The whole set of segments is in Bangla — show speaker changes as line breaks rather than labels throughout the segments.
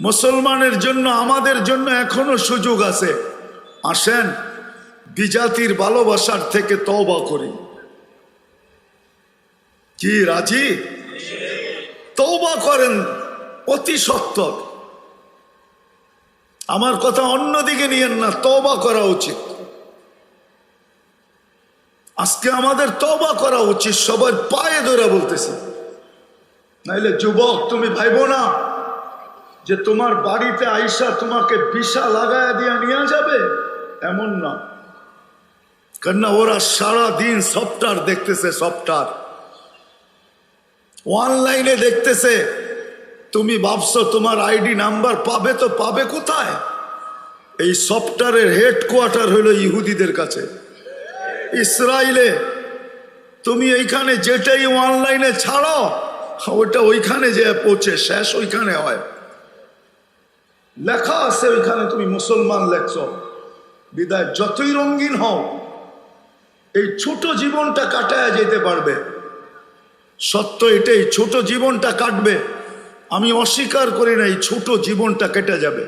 মুসলমানের জন্য, আমাদের জন্য এখনও সুযোগ আছে। আসেন, বিজাতির ভালোবাসার থেকে তওবা করি। কি, রাজি? তওবা করেন অতি সত্তর আমার কথা অন্যদিকে নিয়েন না, তওবা করা উচিত। আজকে আমাদের তওবা করা উচিত সবার পায়ে ধরে বলতেছে। নাইলে যুবক, তুমি ভাইব না। যে তোমার বাড়িতে আইসা তোমাকে বিষা লাগায়া দিয়া নিয়ে যাবে? এমন না। কেননা ওরা সারা দিন সফটওয়্যার দেখতেছে সফটওয়্যার অনলাইনে দেখতেছে, তুমি ভাবছ তোমার আইডি নাম্বার পাবে তো পাবে কোথায়? এই সফটওয়্যারের হেডকোয়ার্টার হলো ইহুদিদের কাছে। ইসরায়েলে তুমি এইখানে যেটাই অনলাইনে ছাড়ো, ওটা ওইখানে যে পৌঁছে, শেষ ওইখানে হয়। লেখা আছে ওইখানে তুমি মুসলমান লেখছ। বিদায়, যতই রঙিন হও, এই ছোট জীবনটা কাটায় যেতে পারবে। সত্য এটাই, ছোট জীবনটা কাটবে। আমি অস্বীকার করি না, এই ছোট জীবনটা কেটে যাবে।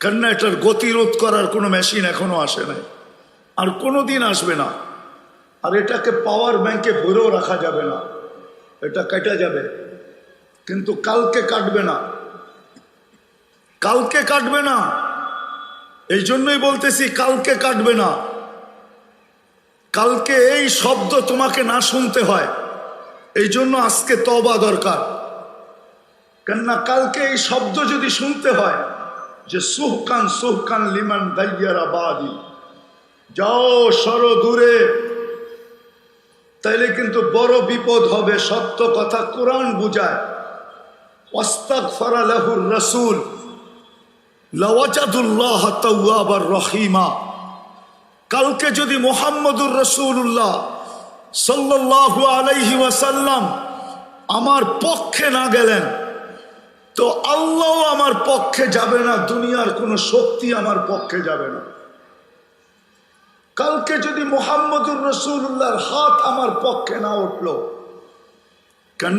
কেননা এটার গতিরোধ করার কোনো মেশিন এখনও আসে নাই। আর কোনো দিন আসবে না। আর এটাকে পাওয়ার ব্যাংকে ভরেও রাখা যাবে না। এটা কেটে যাবে। কিন্তু কালকে কাটবে না। কালকে কাটবে না। এই জন্যই বলতেছি কালকে কাটবে না। কালকে এই শব্দ তোমাকে না শুনতে হয়। এই জন্য আজকে তবা দরকার। কেননা কালকে এই শব্দ যদি শুনতে হয়, যে সুহকান সুহকান লিমান দাইয়ারা বাদি। যাও সর দূরে। তাইলে কিন্তু বড় বিপদ হবে, সত্য কথা কোরআন বুঝায়। ওয়াস্তাক ফরালাহুর রসুল। রহিমা। কালকে যদি মোহাম্মদুর রসুল্লাহ সাল্লাল্লাহু আলাইহি ওয়াসাল্লাম আমার পক্ষে না গেলেন, তো আল্লাহ আমার পক্ষে যাবে না, দুনিয়ার কোনো শক্তি আমার পক্ষে যাবে না। কালকে যদি মোহাম্মদুর রসুল্লাহর হাত আমার পক্ষে না উঠল, কেন